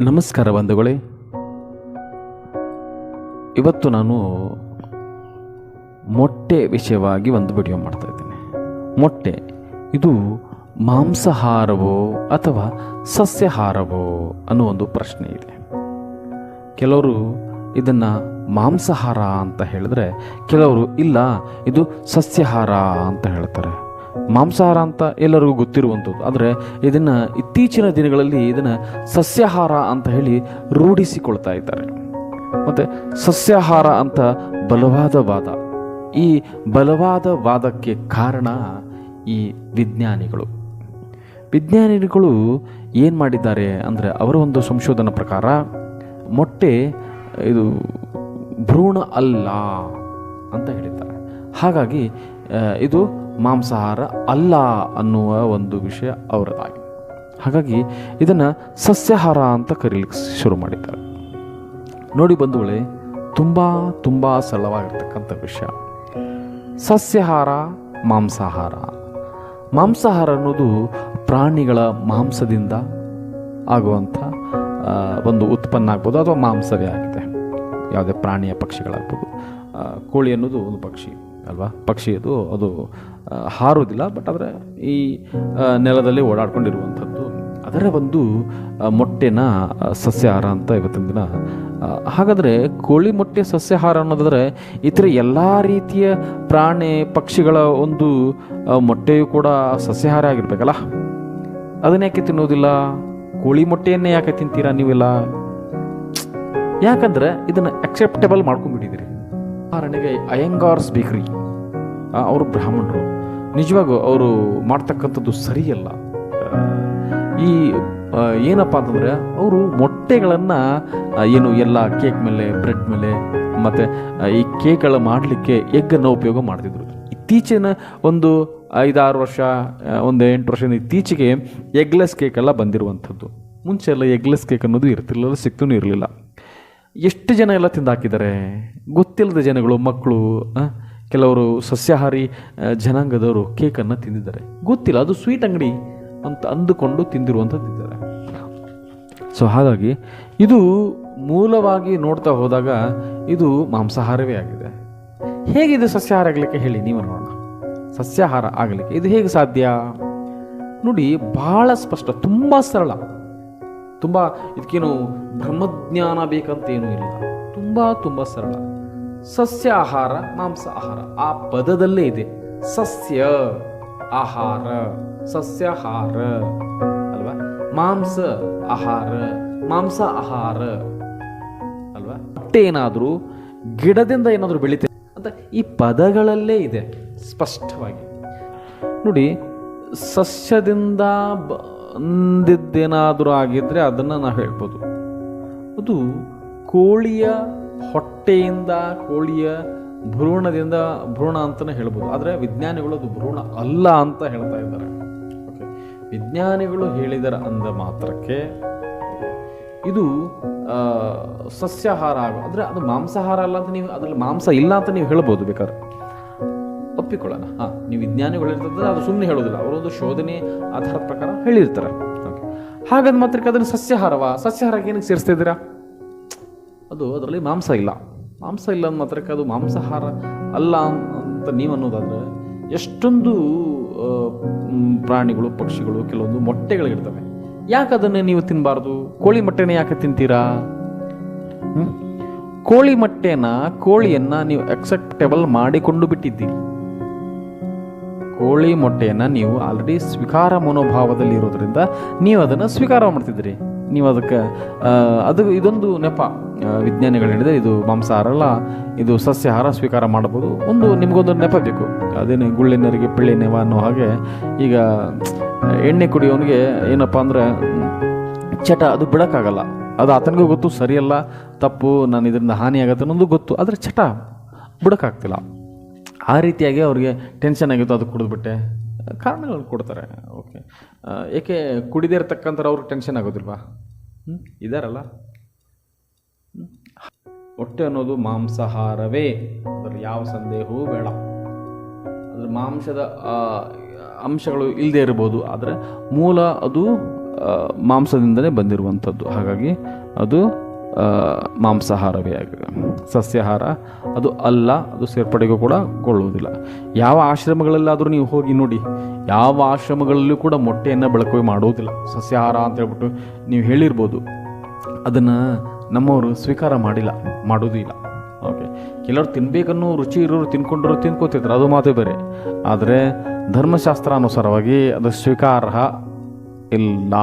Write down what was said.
ನಮಸ್ಕಾರ ಬಂಧುಗಳೇ. ಇವತ್ತು ನಾನು ಮೊಟ್ಟೆ ವಿಷಯವಾಗಿ ಒಂದು ವಿಡಿಯೋ ಮಾಡ್ತಾ ಇದ್ದೇನೆ. ಮೊಟ್ಟೆ, ಇದು ಮಾಂಸಾಹಾರವೋ ಅಥವಾ ಸಸ್ಯಾಹಾರವೋ ಅನ್ನೋ ಒಂದು ಪ್ರಶ್ನೆ ಇದೆ. ಕೆಲವರು ಇದನ್ನು ಮಾಂಸಾಹಾರ ಅಂತ ಹೇಳಿದ್ರೆ, ಕೆಲವರು ಇಲ್ಲ, ಇದು ಸಸ್ಯಾಹಾರ ಅಂತ ಹೇಳ್ತಾರೆ. ಮಾಂಸಾಹಾರ ಅಂತ ಎಲ್ಲರಿಗೂ ಗೊತ್ತಿರುವಂಥದ್ದು. ಆದರೆ ಇದನ್ನು ಇತ್ತೀಚಿನ ದಿನಗಳಲ್ಲಿ ಇದನ್ನು ಸಸ್ಯಾಹಾರ ಅಂತ ಹೇಳಿ ರೂಢಿಸಿಕೊಳ್ತಾ ಇದ್ದಾರೆ. ಮತ್ತು ಸಸ್ಯಾಹಾರ ಅಂತ ಬಲವಾದ ವಾದ. ಈ ಬಲವಾದ ವಾದಕ್ಕೆ ಕಾರಣ ಈ ವಿಜ್ಞಾನಿಗಳು. ವಿಜ್ಞಾನಿಗಳು ಏನು ಮಾಡಿದ್ದಾರೆ ಅಂದರೆ ಅವರ ಒಂದು ಸಂಶೋಧನಾ ಪ್ರಕಾರ ಮೊಟ್ಟೆ, ಇದು ಭ್ರೂಣ ಅಲ್ಲ ಅಂತ ಹೇಳಿದ್ದಾರೆ. ಹಾಗಾಗಿ ಇದು ಮಾಂಸಾಹಾರ ಅಲ್ಲ ಅನ್ನುವ ಒಂದು ವಿಷಯ ಅವರದಾಗಿ ಹಾಗಾಗಿ ಇದನ್ನು ಸಸ್ಯಾಹಾರ ಅಂತ ಕರೀಲಿಕ್ಕೆ ಶುರು ಮಾಡಿದ್ದಾರೆ. ನೋಡಿ ಬಂಧುಗಳೇ, ತುಂಬ ತುಂಬ ಸರಳವಾಗಿರ್ತಕ್ಕಂಥ ವಿಷಯ. ಸಸ್ಯಾಹಾರ, ಮಾಂಸಾಹಾರ. ಮಾಂಸಾಹಾರ ಅನ್ನೋದು ಪ್ರಾಣಿಗಳ ಮಾಂಸದಿಂದ ಆಗುವಂಥ ಒಂದು ಉತ್ಪನ್ನ ಆಗ್ಬೋದು, ಅಥವಾ ಮಾಂಸವೇ ಆಗಿದೆ. ಯಾವುದೇ ಪ್ರಾಣಿಯ ಪಕ್ಷಿಗಳಾಗ್ಬೋದು ಕೋಳಿ ಅನ್ನೋದು ಒಂದು ಪಕ್ಷಿ. ಅಲ್ವಾ? ಪಕ್ಷಿ ಅದು ಅದು ಹಾರೋದಿಲ್ಲ ಬಟ್ ಆದರೆ ಈ ನೆಲದಲ್ಲಿ ಓಡಾಡ್ಕೊಂಡಿರುವಂಥದ್ದು. ಅದರ ಒಂದು ಮೊಟ್ಟೆನ ಸಸ್ಯಾಹಾರ ಅಂತ ಇವತ್ತಿನ ದಿನ ಹಾಗಾದರೆ ಕೋಳಿ ಮೊಟ್ಟೆ ಸಸ್ಯಾಹಾರ ಅನ್ನೋದಾದರೆ ಇತರ ಎಲ್ಲ ರೀತಿಯ ಪ್ರಾಣಿ ಪಕ್ಷಿಗಳ ಒಂದು ಮೊಟ್ಟೆಯು ಕೂಡ ಸಸ್ಯಾಹಾರ ಆಗಿರ್ಬೇಕಲ್ಲ? ಅದನ್ನ ಯಾಕೆ ತಿನ್ನೋದಿಲ್ಲ ಕೋಳಿ ಮೊಟ್ಟೆಯನ್ನೇ ಯಾಕೆ ತಿಂತೀರಾ ನೀವೆಲ್ಲ? ಯಾಕಂದ್ರೆ ಇದನ್ನು ಅಕ್ಸೆಪ್ಟೇಬಲ್ ಮಾಡ್ಕೊಂಡ್ಬಿಟ್ಟಿದ್ದೀರಿ. ಉದಾಹರಣೆಗೆ ಅಯ್ಯಂಗಾರ್ಸ್ ಬೇಕ್ರಿ. ಅವರು ಬ್ರಾಹ್ಮಣರು. ನಿಜವಾಗೂ ಅವರು ಮಾಡ್ತಕ್ಕಂಥದ್ದು ಸರಿಯಲ್ಲ. ಈ ಏನಪ್ಪ ಅಂತಂದ್ರೆ, ಅವರು ಮೊಟ್ಟೆಗಳನ್ನು ಏನು ಎಲ್ಲ ಕೇಕ್ ಮೇಲೆ, ಬ್ರೆಡ್ ಮೇಲೆ, ಮತ್ತು ಈ ಕೇಕ್ಗಳ ಮಾಡಲಿಕ್ಕೆ ಎಗ್ಗನ್ನು ಉಪಯೋಗ ಮಾಡ್ತಿದ್ರು. ಇತ್ತೀಚಿನ ಒಂದು ಐದಾರು ವರ್ಷ ಒಂದು ಎಂಟು ವರ್ಷದ ಇತ್ತೀಚೆಗೆ ಎಗ್ಲೆಸ್ ಕೇಕ್ ಎಲ್ಲ ಬಂದಿರುವಂಥದ್ದು. ಮುಂಚೆ ಎಲ್ಲ ಎಗ್ಲೆಸ್ ಕೇಕ್ ಅನ್ನೋದು ಇರ್ತಿರ್ಲಿಲ್ಲ ಸಿಕ್ತೂ ಇರಲಿಲ್ಲ. ಎಷ್ಟು ಜನ ಎಲ್ಲ ತಿಂದಾಕಿದ್ದಾರೆ? ಗೊತ್ತಿಲ್ಲದ ಜನಗಳು, ಮಕ್ಕಳು ಕೆಲವರು ಸಸ್ಯಾಹಾರಿ ಜನಾಂಗದವರು ಕೇಕನ್ನು ತಿಂದಿದ್ದಾರೆ. ಗೊತ್ತಿಲ್ಲ, ಅದು ಸ್ವೀಟ್ ಅಂಗಡಿ ಅಂತ ಅಂದುಕೊಂಡು ತಿಂದಿರುವಂಥದ್ದಿದ್ದಾರೆ ಸೊ ಹಾಗಾಗಿ ಇದು ಮೂಲವಾಗಿ ನೋಡ್ತಾ ಹೋದಾಗ ಇದು ಮಾಂಸಾಹಾರವೇ ಆಗಿದೆ. ಹೇಗಿದು ಸಸ್ಯಾಹಾರ ಆಗಲಿಕ್ಕೆ ಹೇಳಿ ನೀವು ನೋಡೋಣ. ಸಸ್ಯಾಹಾರ ಆಗಲಿಕ್ಕೆ ಇದು ಹೇಗೆ ಸಾಧ್ಯ? ನೋಡಿ, ಬಹಳ ಸ್ಪಷ್ಟ, ತುಂಬ ಸರಳ. ತುಂಬ, ಇದಕ್ಕೇನು ಬ್ರಹ್ಮಜ್ಞಾನ ಬೇಕಂತೇನೂ ಇಲ್ಲ. ತುಂಬ ತುಂಬ ಸರಳ. ಸಸ್ಯ ಮಾಂಸಾಹಾರ, ಆ ಪದದಲ್ಲೇ ಇದೆ. ಸಸ್ಯ, ಆಹಾರ, ಸಸ್ಯಾಹಾರ, ಅಲ್ವಾ? ಮಾಂಸ, ಆಹಾರ ಮಾಂಸ ಆಹಾರ ಅಲ್ವಾ? ಬಟ್ಟೆ ಏನಾದರೂ ಗಿಡದಿಂದ ಏನಾದರೂ ಬೆಳೀತೇವೆ ಅಂತ ಈ ಪದಗಳಲ್ಲೇ ಇದೆ ಸ್ಪಷ್ಟವಾಗಿ. ನೋಡಿ, ಸಸ್ಯದಿಂದ ಬಂದಿದ್ದೇನಾದರೂ ಆಗಿದ್ರೆ ಅದನ್ನು ನಾವು ಹೇಳ್ಬೋದು. ಅದು ಕೋಳಿಯ ಹೊಟ್ಟೆಯಿಂದ ಕೋಳಿಯ ಭ್ರೂಣದಿಂದ ಭ್ರೂಣ ಅಂತಲೇ ಹೇಳ್ಬೋದು. ಆದರೆ ವಿಜ್ಞಾನಿಗಳು ಅದು ಭ್ರೂಣ ಅಲ್ಲ ಅಂತ ಹೇಳ್ತಾ ಇದ್ದಾರೆ. ಓಕೆ ವಿಜ್ಞಾನಿಗಳು ಹೇಳಿದರ ಅಂದ ಮಾತ್ರಕ್ಕೆ ಇದು ಸಸ್ಯಾಹಾರ ಆಗೋ ಅಂದರೆ ಅದು ಮಾಂಸಾಹಾರ ಅಲ್ಲ ಅಂತ ನೀವು ಅದರಲ್ಲಿ ಮಾಂಸ ಇಲ್ಲ ಅಂತ ನೀವು ಹೇಳ್ಬೋದು ಬೇಕಾದ್ರೆ. ಒಪ್ಪಿಕೊಳ್ಳೋಣ. ಹಾಂ, ನೀವು ವಿಜ್ಞಾನಿಗಳು ಇರ್ತದ್ರೆ ಅದು ಸುಮ್ಮನೆ ಹೇಳೋದಿಲ್ಲ. ಅವರೊಂದು ಶೋಧನೆ ಆಧಾರದ ಪ್ರಕಾರ ಹೇಳಿರ್ತಾರೆ. ಓಕೆ ಹಾಗಾದ ಮಾತ್ರಕ್ಕೆ ಅದನ್ನು ಸಸ್ಯಾಹಾರವಾ? ಸಸ್ಯಾಹಾರಕ್ಕೆ ಏನಕ್ಕೆ ಸೇರಿಸ್ತಾ ಇದ್ದೀರಾ? ಅದು ಅದರಲ್ಲಿ ಮಾಂಸ ಇಲ್ಲ. ಮಾಂಸ ಇಲ್ಲ ಅಂದ ಮಾತ್ರಕ್ಕೆ ಅದು ಮಾಂಸಾಹಾರ ಅಲ್ಲ ಅಂತ ನೀವು ಅನ್ನೋದಾದರೆ ಎಷ್ಟೊಂದು ಪ್ರಾಣಿಗಳು, ಪಕ್ಷಿಗಳು ಕೆಲವೊಂದು ಮೊಟ್ಟೆಗಳಿರ್ತವೆ. ಯಾಕೆ ಅದನ್ನು ನೀವು ತಿನ್ನಬಾರ್ದು ಕೋಳಿ ಮೊಟ್ಟೆನ ಯಾಕೆ ತಿಂತೀರಾ? ಕೋಳಿ ಮೊಟ್ಟೆನ, ಕೋಳಿಯನ್ನ ನೀವು ಅಕ್ಸೆಪ್ಟೇಬಲ್ ಮಾಡಿಕೊಂಡು ಬಿಟ್ಟಿದ್ದೀರಿ. ಕೋಳಿ ಮೊಟ್ಟೆಯನ್ನು ನೀವು ಆಲ್ರೆಡಿ ಸ್ವೀಕಾರ ಮನೋಭಾವದಲ್ಲಿ ಇರೋದ್ರಿಂದ ನೀವು ಅದನ್ನು ಸ್ವೀಕಾರ ಮಾಡ್ತಿದ್ದೀರಿ. ನೀವು ಅದಕ್ಕೆ ಅದು ಇದೊಂದು ನೆಪ ವಿಜ್ಞಾನಿಗಳು ಹೇಳಿದೆ ಇದು ಮಾಂಸಾಹಾರ ಅಲ್ಲ ಇದು ಸಸ್ಯಾಹಾರ ಸ್ವೀಕಾರ ಮಾಡ್ಬೋದು ಒಂದು ನಿಮಗೊಂದು ನೆಪ ಬೇಕು. ಅದೇನೇ ಗುಳ್ಳಿನರಿಗೆ ಪಿಳ್ಳಿ ನೆವ ಅನ್ನೋ ಹಾಗೆ, ಈಗ, ಎಣ್ಣೆ ಕುಡಿಯೋನಿಗೆ ಏನಪ್ಪ ಅಂದರೆ, ಚಟ ಅದು ಬಿಡೋಕ್ಕಾಗಲ್ಲ. ಅದು ಆತನಿಗೂ ಗೊತ್ತು, ಸರಿಯಲ್ಲ, ತಪ್ಪು, ನಾನು ಇದರಿಂದ ಹಾನಿ ಆಗತ್ತೆ ಅನ್ನೋದು ಗೊತ್ತು. ಆದರೆ ಚಟ ಬಿಡೋಕ್ಕಾಗ್ತಿಲ್ಲ. ಆ ರೀತಿಯಾಗಿ ಅವ್ರಿಗೆ ಟೆನ್ಷನ್ ಆಗಿತ್ತು ಅದು ಕುಡಿದ್ಬಿಟ್ಟೆ. ಕಾರಣಗಳನ್ನು ಕೊಡ್ತಾರೆ. ಓಕೆ ಏಕೆ ಕುಡಿದೇ ಇರ್ತಕ್ಕಂಥ ಅವ್ರಿಗೆ ಟೆನ್ಷನ್ ಆಗೋದಿಲ್ವಾ? ಹ್ಞೂ ಇದಾರಲ್ಲ? ಹೊಟ್ಟೆ ಅನ್ನೋದು ಮಾಂಸಾಹಾರವೇ. ಅದರಲ್ಲಿ ಯಾವ ಸಂದೇಹವೂ ಬೇಡ. ಅದರ ಮಾಂಸದ ಅಂಶಗಳು ಇಲ್ಲದೆ ಇರ್ಬೋದು. ಆದರೆ ಮೂಲ ಅದು ಮಾಂಸದಿಂದಲೇ ಬಂದಿರುವಂಥದ್ದು. ಹಾಗಾಗಿ ಅದು ಮಾಂಸಾಹಾರವೇ ಆಗಿದೆ. ಸಸ್ಯಾಹಾರ, ಅದು ಅಲ್ಲ, ಅದು ಸೇರ್ಪಡೆಗೂ ಕೂಡ ಕೊಳ್ಳುವುದಿಲ್ಲ. ಯಾವ ಆಶ್ರಮಗಳಲ್ಲಾದರೂ ನೀವು ಹೋಗಿ ನೋಡಿ. ಯಾವ ಆಶ್ರಮಗಳಲ್ಲೂ ಕೂಡ ಮೊಟ್ಟೆಯನ್ನು ಬಳಕೆ ಮಾಡುವುದಿಲ್ಲ ಸಸ್ಯಾಹಾರ ಅಂತ ಹೇಳ್ಬಿಟ್ಟು ನೀವು ಹೇಳಿರ್ಬೋದು. ಅದನ್ನು ನಮ್ಮವರು ಸ್ವೀಕಾರ ಮಾಡಿಲ್ಲ, ಮಾಡೋದೂ ಇಲ್ಲ. ಓಕೆ ಕೆಲವರು ತಿನ್ಬೇಕನ್ನೋ ರುಚಿ ಇರೋರು ತಿನ್ಕೊಂಡಿರೋ ತಿನ್ಕೋತಿದ್ರು, ಅದು ಮಾತೇ ಬೇರೆ. ಆದರೆ ಧರ್ಮಶಾಸ್ತ್ರಾನುಸಾರವಾಗಿ ಅದು ಸ್ವೀಕಾರಾರ್ಹ ಇಲ್ಲ.